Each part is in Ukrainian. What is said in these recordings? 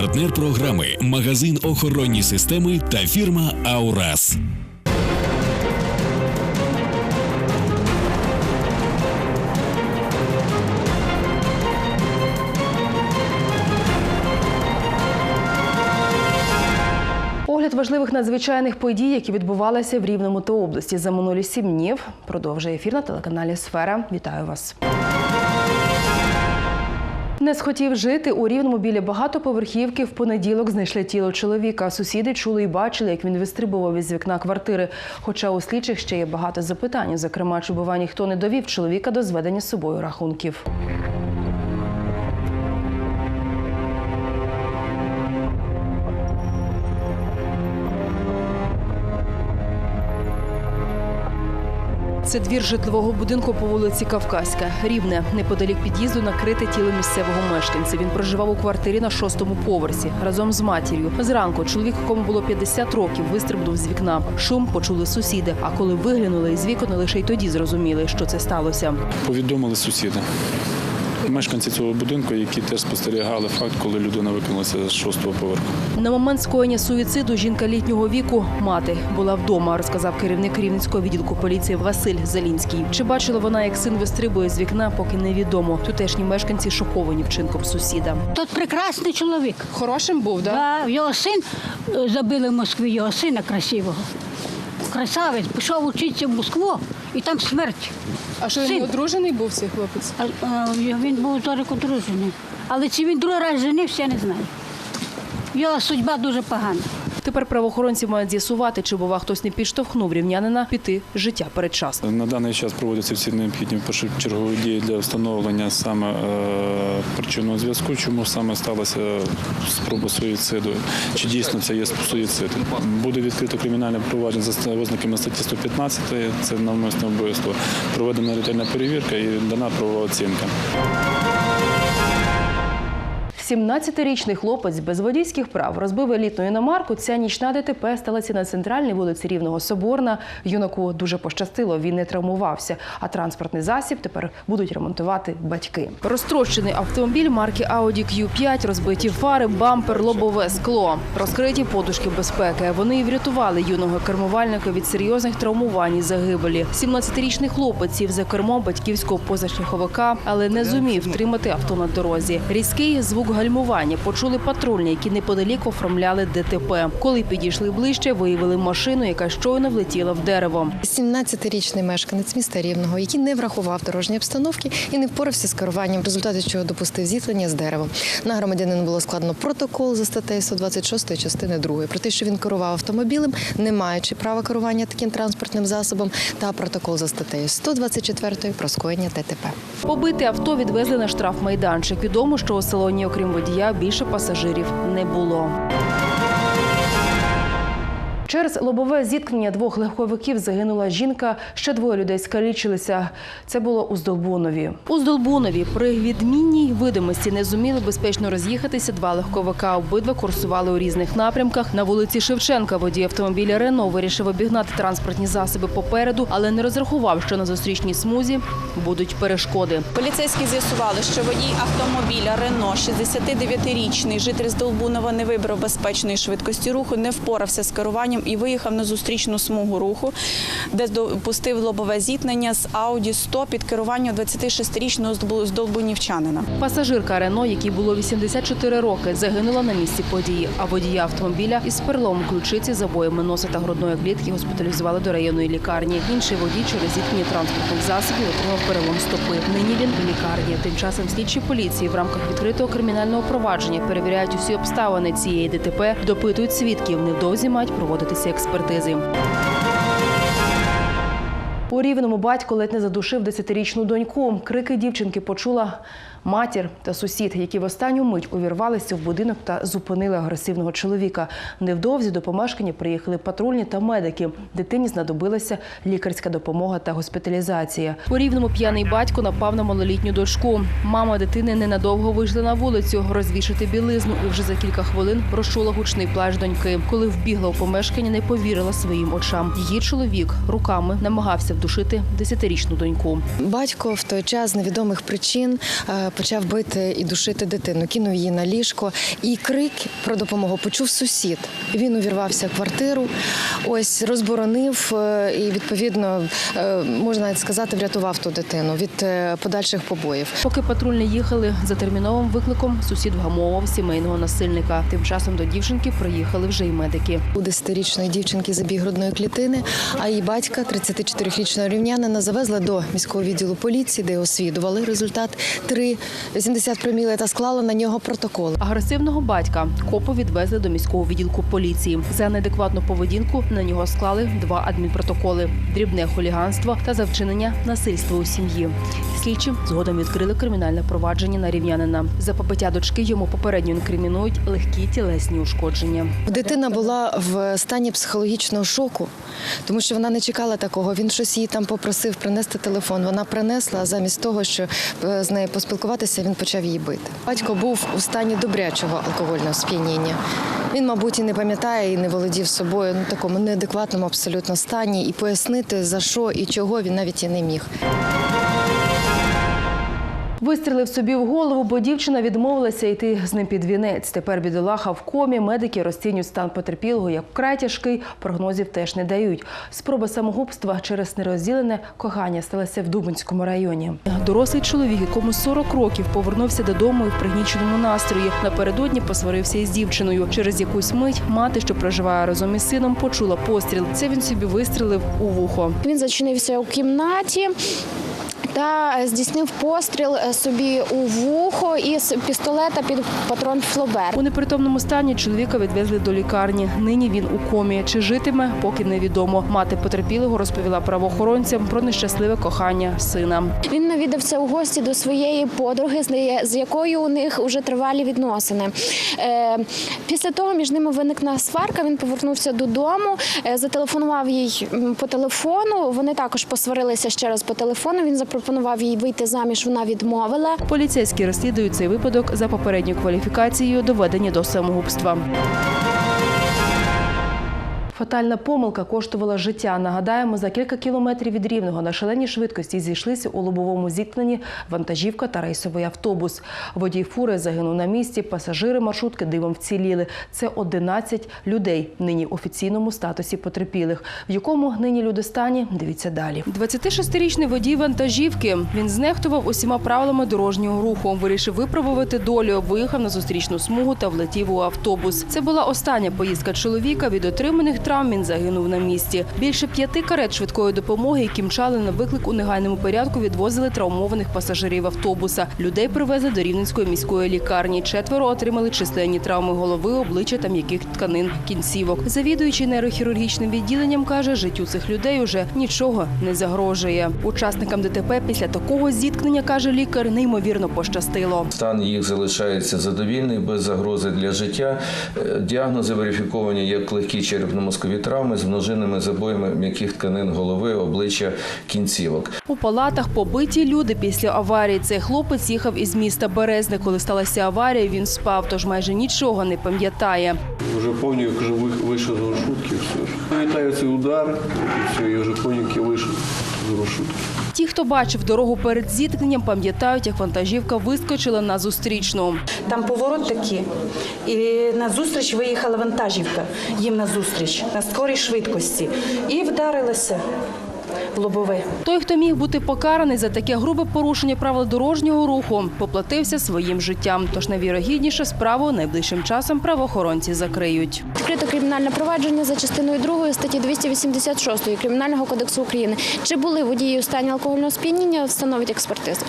Партнер програми магазин охоронні системи та фірма Аурас. Огляд важливих надзвичайних подій, які відбувалися в Рівному та області за минулі сім днів, продовжує ефір на телеканалі Сфера. Вітаю вас. Не схотів жити у рівному біля багатоповерхівки. В понеділок знайшли тіло чоловіка. Сусіди чули і бачили, як він вистрибував із вікна квартири. Хоча у слідчих ще є багато запитань. Зокрема, чи бува ніхто не довів чоловіка до зведення з собою рахунків. Це двір житлового будинку по вулиці Кавказька. Рівне, неподалік під'їзду накрите тіло місцевого мешканця. Він проживав у квартирі на шостому поверсі разом з матір'ю. Зранку чоловік, якому було 50 років, вистрибнув з вікна. Шум почули сусіди. А коли виглянули із вікон, лише й тоді зрозуміли, що це сталося. Повідомили сусіди. Мешканці цього будинку, які теж спостерігали факт, коли людина викинулася з шостого поверху. На момент скоєння суїциду жінка літнього віку мати була вдома, розказав керівник рівненського відділку поліції Василь Залінський. Чи бачила вона, як син вистрибує з вікна, поки невідомо. Тутешні мешканці шоковані вчинком сусіда. Тот прекрасний чоловік. Хорошим був, Да, його син е, забили в Москві, його сина красивого. Красавець, пішов вчитися в Москву і там смерть. А що Син. одружений був цей хлопець? А, а, він був зараз одружений. Але чи він другий раз женився, я не знаю. Його судьба дуже погана. Тепер правоохоронці мають з'ясувати, чи бува хтось не підштовхнув рівнянина піти життя передчасно. На даний час проводяться всі необхідні першочергові дії для встановлення саме е, причинного зв'язку, чому саме сталася спроба суїциду, чи дійсно це є суїцид. Буде відкрито кримінальне провадження за ознаками статті 115, це навмисне вбивство. Проведена ретельна перевірка і дана правова оцінка. 17-річний хлопець без водійських прав розбив елітну іномарку. Ця нічна ДТП сталася на центральній вулиці Рівного Соборна. Юнаку дуже пощастило, він не травмувався. А транспортний засіб тепер будуть ремонтувати батьки. Розтрощений автомобіль марки Audi Q5, розбиті фари, бампер, лобове скло, розкриті подушки безпеки. Вони і врятували юного кермувальника від серйозних травмувань і загибелі. 17-річний хлопець сів за кермо батьківського позашляховика, але не зумів тримати авто на дорозі. Різкий звук гальмування почули патрульні, які неподалік оформляли ДТП. Коли підійшли ближче, виявили машину, яка щойно влетіла в дерево. 17-річний мешканець міста Рівного, який не врахував дорожні обстановки і не впорався з керуванням, в результаті чого допустив зіткнення з деревом. На громадянина було складено протокол за статтею 126 частини 2 про те, що він керував автомобілем, не маючи права керування таким транспортним засобом, та протокол за статтею 124 про скоєння ДТП. Побите авто відвезли на штрафмайданчик. Відомо, що у салоні, окрім водія, більше пасажирів не було. Через лобове зіткнення двох легковиків загинула жінка. Ще двоє людей скалічилися. Це було у Здолбунові. У Здолбунові при відмінній видимості не зуміли безпечно роз'їхатися два легковика. Обидва курсували у різних напрямках. На вулиці Шевченка водій автомобіля Рено вирішив обігнати транспортні засоби попереду, але не розрахував, що на зустрічній смузі будуть перешкоди. Поліцейські з'ясували, що водій автомобіля Рено, 69-річний житель Здолбунова, не вибрав безпечної швидкості руху, не впорався з керуванням і виїхав на зустрічну смугу руху, де допустив лобове зіткнення з Audi 100 під керуванням 26-річного здолбу- здолбунівчанина. Пасажирка Рено, якій було 84 роки, загинула на місці події. А водія автомобіля із переломом ключиці, забоями носа та грудної клітки госпіталізували до районної лікарні. Інший водій через зіткнення транспортних засобів отримав перелом стопи. Нині він у лікарні. Тим часом слідчі поліції в рамках відкритого кримінального провадження перевіряють усі обставини цієї ДТП, допитують свідків. Невдовзі мають проводитися експертизи. У рівному батько ледь не задушив десятирічну доньку. Крики дівчинки почула матір та сусід, які в останню мить увірвалися в будинок та зупинили агресивного чоловіка. Невдовзі до помешкання приїхали патрульні та медики. Дитині знадобилася лікарська допомога та госпіталізація. У рівному п'яний батько напав на малолітню дочку. Мама дитини ненадовго вийшла на вулицю розвішати білизну і вже за кілька хвилин розчула гучний плач доньки. Коли вбігла у помешкання, не повірила своїм очам. Її чоловік руками намагався вдушити десятирічну доньку. Батько в той час з невідомих причин е, почав бити і душити дитину, кинув її на ліжко. І крик про допомогу почув сусід. Він увірвався в квартиру, ось розборонив е, і відповідно е, можна навіть сказати, врятував ту дитину від подальших побоїв. Поки патрульні їхали за терміновим викликом, сусід вгамовував сімейного насильника. Тим часом до дівчинки приїхали вже й медики. У 10-річної дівчинки забіг грудної клітини, а її батька, 34-річного рівнянина, завезли до міського відділу поліції, де освідували результат 3,80 проміли та склали на нього протокол. Агресивного батька копи відвезли до міського відділку поліції. За неадекватну поведінку на нього склали два адмінпротоколи: дрібне хуліганство та за вчинення насильства у сім'ї. Слідчі згодом відкрили кримінальне провадження на рівнянина. За побиття дочки йому попередньо інкримінують легкі тілесні ушкодження. Дитина була в стані психологічного шоку, тому що вона не чекала такого. Він щось її там попросив принести телефон. Вона принесла, а замість того, що е, з нею поспілкуватися, він почав її бити. Батько був у стані добрячого алкогольного сп'яніння. Він, мабуть, і не пам'ятає, і не володів собою ну такому неадекватному абсолютно стані, і пояснити за що і чого він навіть і не міг. Вистрілив собі в голову, бо дівчина відмовилася йти з ним під вінець. Тепер бідолаха в комі. Медики розцінюють стан потерпілого як вкрай тяжкий. Прогнозів теж не дають. Спроба самогубства через нерозділене кохання сталася в Дубинському районі. Дорослий чоловік, якому 40 років, повернувся додому і в пригніченому настрої. Напередодні посварився із дівчиною. Через якусь мить мати, що проживає разом із сином, почула постріл. Це він собі вистрілив у вухо. Він зачинився у кімнаті. Та здійснив постріл е, собі у вухо із пістолета під патрон Флобер. У непритомному стані чоловіка відвезли до лікарні. Нині він у комі. Чи житиме, поки невідомо. Мати потерпілого розповіла правоохоронцям про нещасливе кохання сина. Він навідався у гості до своєї подруги, з якою у них вже тривалі відносини. Е, Після того між ними виникла сварка. Він повернувся додому, е, зателефонував їй по телефону. Вони також посварилися ще раз по телефону. Він запропонував їй вийти заміж. Вона відмовила. Поліцейські розслідують цей випадок за попередньою кваліфікацією доведення до самогубства. Фатальна помилка коштувала життя. Нагадаємо, за кілька кілометрів від рівного на шаленій швидкості зійшлися у лобовому зіткненні вантажівка та рейсовий автобус. Водій фури загинув на місці. Пасажири маршрутки дивом вціліли. Це 11 людей нині офіційному статусі потерпілих. В якому нині люди стані? Дивіться далі. 26-річний водій вантажівки. Він знехтував усіма правилами дорожнього руху. Вирішив виправувати долю. Виїхав на зустрічну смугу та влетів у автобус. Це була остання поїздка чоловіка. Від отриманих травм він загинув на місці. Більше п'яти карет швидкої допомоги, які мчали на виклик у негайному порядку, відвозили травмованих пасажирів автобуса. Людей привезли до Рівненської міської лікарні. Четверо отримали численні травми голови, обличчя та м'яких тканин кінцівок. Завідуючий нейрохірургічним відділенням каже, життю цих людей уже нічого не загрожує. Учасникам ДТП після такого зіткнення каже лікар, неймовірно пощастило. Стан їх залишається задовільний, без загрози для життя. Е, Діагнози верифіковані як легкі черепно-мозкові травми з множинними забоями м'яких тканин голови, обличчя, кінцівок. У палатах побиті люди після аварії. Цей хлопець їхав із міста Березне. Коли сталася аварія, він спав, тож майже нічого не пам'ятає. Уже вже ви- вийшов з маршрутки, все цей удар, і все, я вже повністю вийшов з маршрутки. Ті, хто бачив дорогу перед зіткненням, пам'ятають, як вантажівка вискочила на зустрічну. Там поворот такий, і на зустріч виїхала вантажівка. Їм на зустріч на скорій швидкості. І вдарилася в лобове. Той, хто міг бути покараний за таке грубе порушення правил дорожнього руху, поплатився своїм життям. Тож найвірогідніше справу найближчим часом правоохоронці закриють. Відкрито кримінальне провадження за частиною 2 статті 286 Кримінального кодексу України. Чи були водії у стані алкогольного сп'яніння, встановить експертиза.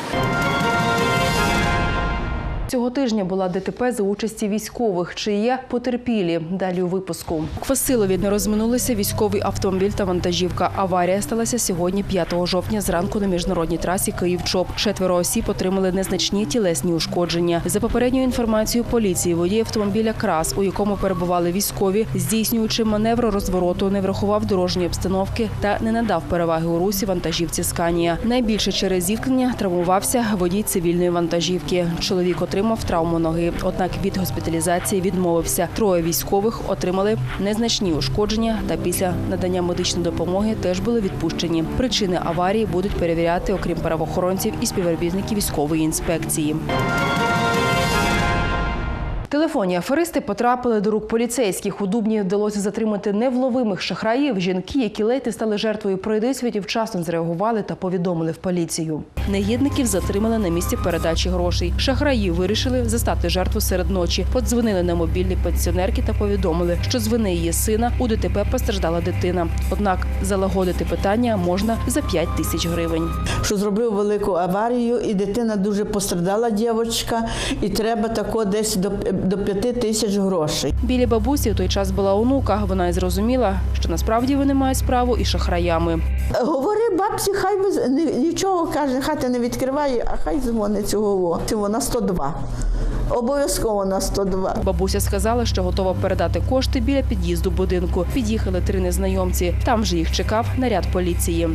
Цього тижня була ДТП за участі військових, чи є потерпілі. Далі у випуску. У Квасилові не розминулися військовий автомобіль та вантажівка. Аварія сталася сьогодні, 5 жовтня, зранку на міжнародній трасі Київ-Чоп. Четверо осіб отримали незначні тілесні ушкодження. За попередньою інформацією поліції, водій автомобіля Крас, у якому перебували військові, здійснюючи маневр розвороту, не врахував дорожньої обстановки та не надав переваги у русі вантажівці Сканія. Найбільше через зіткнення травмувався водій цивільної вантажівки. Чоловік отримав отримав травму ноги. Однак від госпіталізації відмовився. Троє військових отримали незначні ушкодження та після надання медичної допомоги теж були відпущені. Причини аварії будуть перевіряти, окрім правоохоронців і співробітників військової інспекції. Телефонні аферисти потрапили до рук поліцейських. У Дубні вдалося затримати невловимих шахраїв. Жінки, які ледь стали жертвою пройдисвіті, вчасно зреагували та повідомили в поліцію. Негідників затримали на місці передачі грошей. Шахраї вирішили застати жертву серед ночі. Подзвонили на мобільний пенсіонерки та повідомили, що з вини її сина у ДТП постраждала дитина. Однак залагодити питання можна за 5 тисяч гривень. що зробив велику аварію, і дитина дуже пострадала, дівчинка, і треба тако десь до, до п'яти тисяч грошей. Білі бабусі в той час була онука. Вона й зрозуміла, що насправді вони мають справу із шахраями. Говори бабці, хай без нічого каже, хати не відкриває, а хай дзвонить цього. Цього на 102. Обов'язково на 102. Бабуся сказала, що готова передати кошти біля під'їзду будинку. Під'їхали три незнайомці. Там вже їх чекав наряд поліції.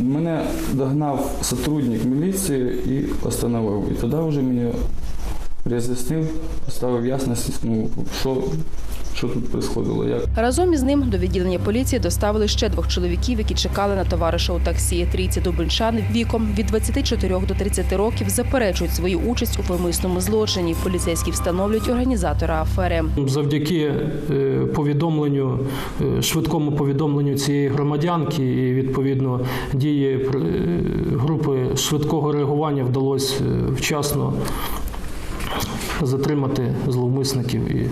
Мене догнав сотрудник міліції і остановив. І тоді вже мені роз'яснив, ставив ясність, ну, що, що тут відбувалося, як. Разом із ним до відділення поліції доставили ще двох чоловіків, які чекали на товариша у таксі. Трійці дубинчани віком від 24 до 30 років заперечують свою участь у помисному злочині. Поліцейські встановлюють організатора афери. Завдяки е, повідомленню, е, швидкому повідомленню цієї громадянки і відповідно дії е, групи швидкого реагування вдалося вчасно затримати зловмисників і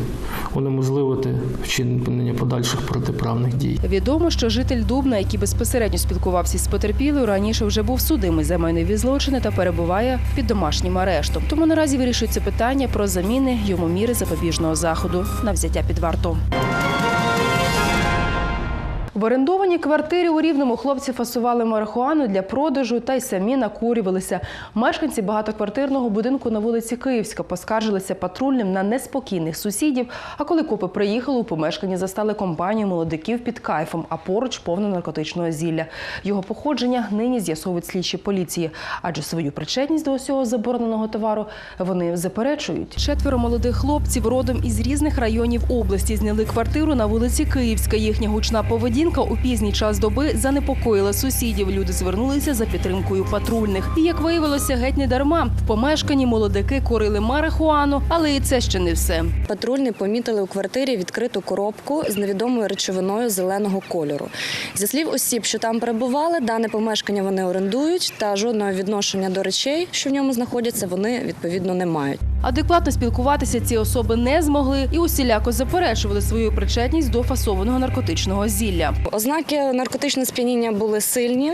унеможливити вчинення подальших протиправних дій. Відомо, що житель Дубна, який безпосередньо спілкувався з потерпілою, раніше вже був судимий за майнові злочини та перебуває під домашнім арештом. Тому наразі вирішується питання про заміни йому міри запобіжного заходу на взяття під варту. В орендованій квартирі у Рівному хлопці фасували марихуану для продажу та й самі накурювалися. Мешканці багатоквартирного будинку на вулиці Київська поскаржилися патрульним на неспокійних сусідів. А коли копи приїхали, у помешканні застали компанію молодиків під кайфом, а поруч повно наркотичного зілля. Його походження нині з'ясовують слідчі поліції, адже свою причетність до усього забороненого товару вони заперечують. Четверо молодих хлопців родом із різних районів області зняли квартиру на вулиці Київська. Їхня гучна поведінка у пізній час доби занепокоїла сусідів. Люди звернулися за підтримкою патрульних. І як виявилося, геть не дарма. В помешканні молодики курили марихуану, але і це ще не все. Патрульні помітили у квартирі відкриту коробку з невідомою речовиною зеленого кольору. Зі слів осіб, що там перебували, дане помешкання вони орендують, та жодного відношення до речей, що в ньому знаходяться, вони відповідно не мають. Адекватно спілкуватися ці особи не змогли і усіляко заперечували свою причетність до фасованого наркотичного зілля. Ознаки наркотичного сп'яніння були сильні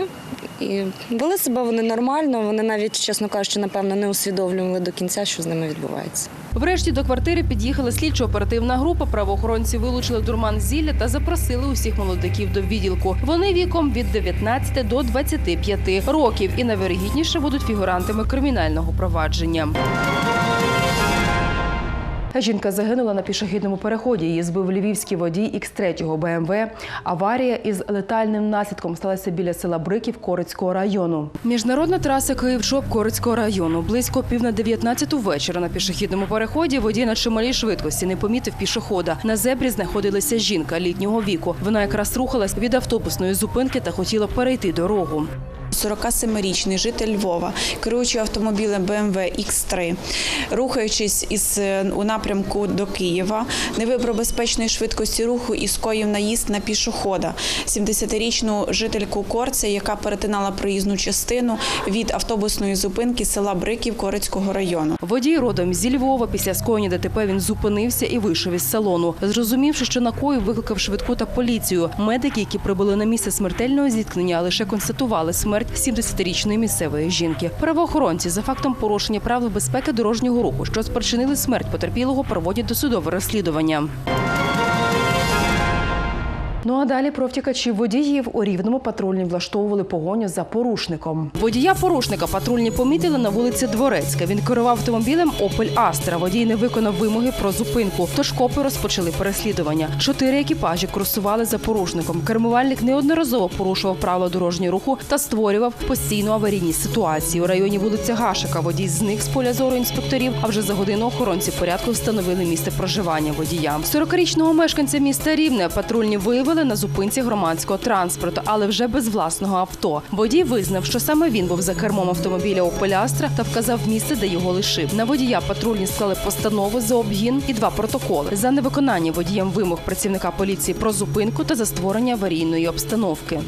і вели себе вони нормально. Вони навіть, чесно кажучи, напевно, не усвідомлювали до кінця, що з ними відбувається. Врешті до квартири під'їхала слідчо-оперативна група. Правоохоронці вилучили дурман зілля та запросили усіх молодиків до відділку. Вони віком від 19 до 25 років і найвирогідніше будуть фігурантами кримінального провадження. Жінка загинула на пішохідному переході. Її збив львівський водій X3 БМВ. Аварія із летальним наслідком сталася біля села Бриків Корицького району. Міжнародна траса Київ-Чоп Корицького району. Близько пів на 19 вечора на пішохідному переході водій на чималій швидкості не помітив пішохода. На зебрі знаходилася жінка літнього віку. Вона якраз рухалась від автобусної зупинки та хотіла перейти дорогу. 47-річний житель Львова, керуючи автомобілем BMW X3, рухаючись із е, у напрямку до Києва, не вибрав безпечної швидкості руху і скоїв наїзд на пішохода. 70-річну жительку Корця, яка перетинала проїзну частину від автобусної зупинки села Бриків Корицького району. Водій родом зі Львова після скоєння ДТП він зупинився і вийшов із салону. Зрозумівши, що накоїв, викликав швидку та поліцію. Медики, які прибули на місце смертельного зіткнення, лише констатували смерть 70-річної місцевої жінки. Правоохоронці за фактом порушення правил безпеки дорожнього руху, що спричинили смерть потерпілого, проводять досудове розслідування. Ну а далі про втікачів водіїв у рівному патрульні влаштовували погоню за порушником. Водія порушника патрульні помітили на вулиці Дворецька. Він керував автомобілем Opel Astra. Водій не виконав вимоги про зупинку. Тож копи розпочали переслідування. Чотири екіпажі курсували за порушником. Кермувальник неодноразово порушував правила дорожнього руху та створював постійно аварійні ситуації. У районі вулиці Гашика водій зник з поля зору інспекторів. А вже за годину охоронці порядку встановили місце проживання водія. 40-річного мешканця міста Рівне патрульні виявили на зупинці громадського транспорту, але вже без власного авто. Водій визнав, що саме він був за кермом автомобіля у Astra та вказав місце, де його лишив. На водія патрульні склали постанову за обгін і два протоколи за невиконання водієм вимог працівника поліції про зупинку та за створення аварійної обстановки.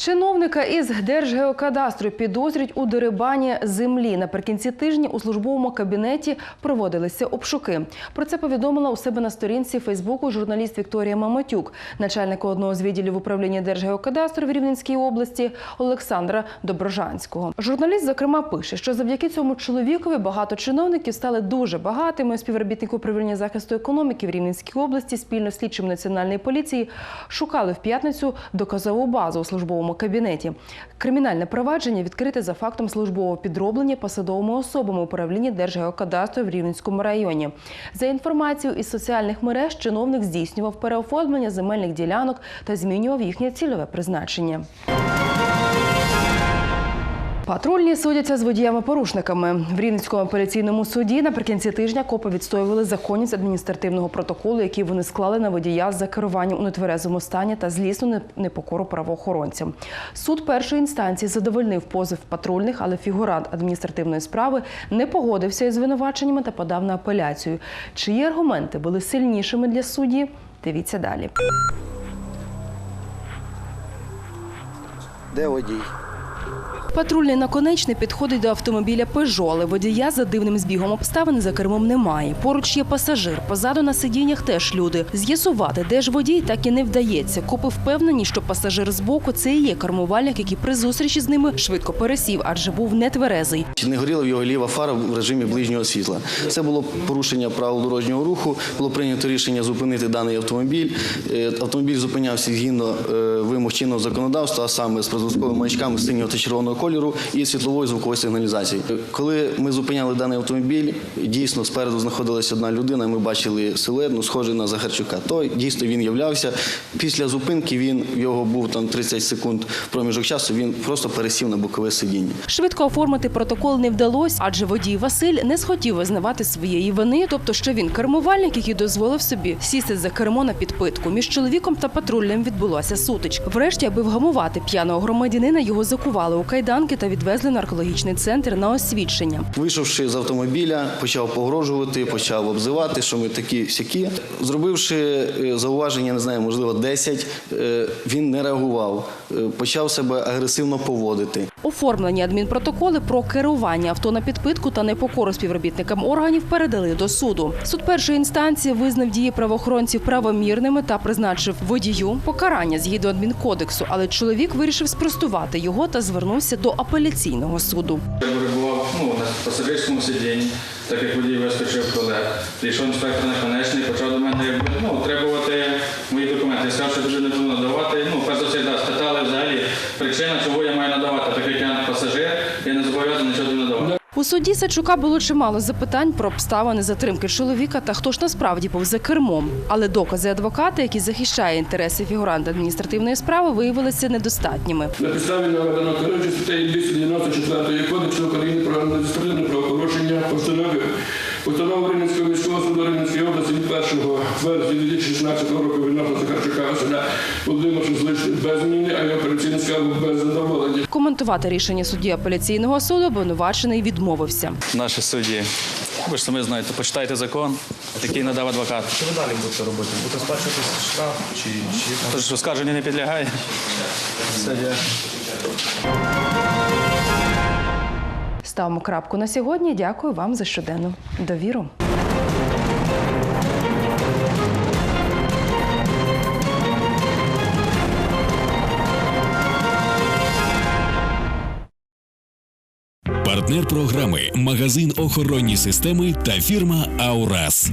Чиновника із Держгеокадастру підозрюють у дерибані землі. Наприкінці тижня у службовому кабінеті проводилися обшуки. Про це повідомила у себе на сторінці Фейсбуку журналіст Вікторія Маматюк, начальника одного з відділів управління Держгеокадастру в Рівненській області Олександра Доброжанського. Журналіст зокрема пише, що завдяки цьому чоловікові багато чиновників стали дуже багатими. Співробітники управління захисту економіки в Рівненській області спільно з слідчим національної поліції шукали в п'ятницю доказову базу у службовому кабінеті. Кримінальне провадження відкрите за фактом службового підроблення посадовими особами управління Держгеокадастру в Рівненському районі. За інформацією із соціальних мереж, чиновник здійснював переоформлення земельних ділянок та змінював їхнє цільове призначення. Патрульні судяться з водіями-порушниками. В Рівненському апеляційному суді наприкінці тижня копи відстоювали законність адміністративного протоколу, який вони склали на водія за керуванням у нетверезому стані та злісну не- непокору правоохоронцям. Суд першої інстанції задовольнив позов патрульних, але фігурант адміністративної справи не погодився із звинуваченнями та подав на апеляцію. Чиї аргументи були сильнішими для судді? Дивіться далі. Де водій? Патрульний наконечний підходить до автомобіля «Пежо», але водія за дивним збігом обставин за кермом немає. Поруч є пасажир, позаду на сидіннях теж люди. З'ясувати, де ж водій, так і не вдається. Копи впевнені, що пасажир збоку – це і є кермувальник, який при зустрічі з ними швидко пересів, адже був нетверезий. Не горіла в його ліва фара в режимі ближнього світла? Це було порушення правил дорожнього руху. Було прийнято рішення зупинити даний автомобіль. Е, Автомобіль зупинявся згідно е, вимог чинного законодавства, а саме з призвуковими маячками синього та червоного кольору і світлової звукової сигналізації. Коли ми зупиняли даний автомобіль, дійсно спереду знаходилася одна людина. Ми бачили силует, ну, схожий на Захарчука. То дійсно він являвся. Після зупинки він його був там 30 секунд проміжок часу. Він просто пересів на бокове сидіння. Швидко оформити протокол не вдалося, адже водій Василь не схотів визнавати своєї вини, тобто що він кермувальник, який дозволив собі сісти за кермо на підпитку. Між чоловіком та патрульним відбулася сутичка. Врешті, аби вгамувати п'яного громадянина, його закували у кайданки та відвезли наркологічний центр на освідчення. Вийшовши з автомобіля, почав погрожувати, почав обзивати, що ми такі всякі. Зробивши е, зауваження, не знаю, можливо, 10, е, він не реагував, е, почав себе агресивно поводити. Оформлені адмінпротоколи про керування авто на підпитку та непокору співробітникам органів передали до суду. Суд першої інстанції визнав дії правоохоронців правомірними та призначив водію покарання згідно адмінкодексу, але чоловік вирішив спростувати його та звернувся до апеляційного суду. Я перебував ну, на пасажирському сидінні, так як водій вискочив туалет. Прийшов інспектор наконечний, почав до мене ну, требувати мої документи. Я сказав, що дуже не буду надавати. Ну, перш за все, да, спитали взагалі причина, чого я маю надавати, так я не зобов'язаний нічого не надавати. У суді Сачука було чимало запитань про обставини затримки чоловіка та хто ж насправді був за кермом. Але докази адвоката, які захищає інтереси фігуранта адміністративної справи, виявилися недостатніми. На підставі наведено керуючи статтею 294 Кодексу України про адміністративне правопорушення постановив постанову Рівненського міського суду Рівненської області від 1 вересня 2016 року відносно Захарчука Василя Володимировича залишити без зміни, а його операційну скаргу без задоволення. Коментувати рішення судді апеляційного суду обвинувачений відмовився. Наші судді, ви ж самі знаєте, почитайте закон, який надав адвокат. Що ви далі будете робити? Будете сплачувати штраф чи, чи... Тож оскарження не підлягає. Все, дякую. Ставимо крапку на сьогодні. Дякую вам за щоденну довіру. Партнер програми магазин охоронні системи та фірма Аурас.